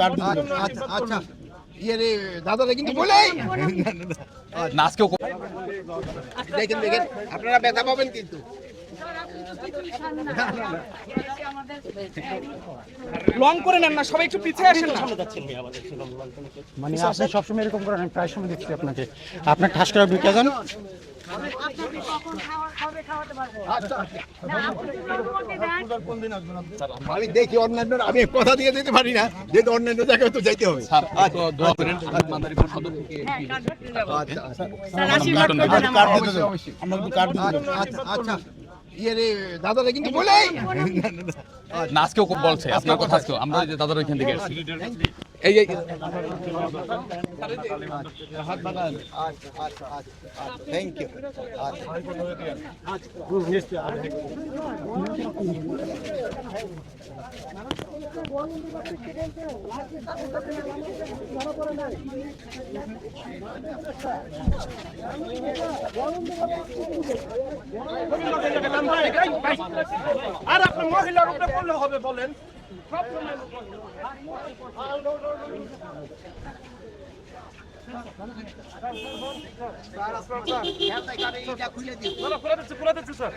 করবেন আচ্ছা। আচ্ছা আচ্ছা ইয়ে দাদারা কিন্তু বলেই। দেখেন দেখেন আপনারা ব্যথা পাবেন কিন্তু। লং করে নেন না সবাই একটু পিছিয়ে আসেন না। মানে আপনি সবসময় এরকম করেন প্রায় সময় দেখছি আপনাকে। আপনার ঠাস করে ঢুকে যান আপনি কর্মকে দেন। আমি দেখি অন্যান্য আমি কথা দিয়ে দিতে পারি না। যেহেতু অন্যান্য জায়গায় তো যাইতে হবে। হ্যাঁ। আচ্ছা আচ্ছা। আচ্ছা আচ্ছা ইয়ে রে দাদারা কিন্তু বলেই। না আজকেও বলছে আপনার কথা আজকেও আমরা দাদার ওইখান থেকে এই। থ্যাংক ইউ আর আপনি মহিলার উপরে পড়লে হবে বলেন খুলে দিচ্ছি খুলে দিচ্ছি স্যার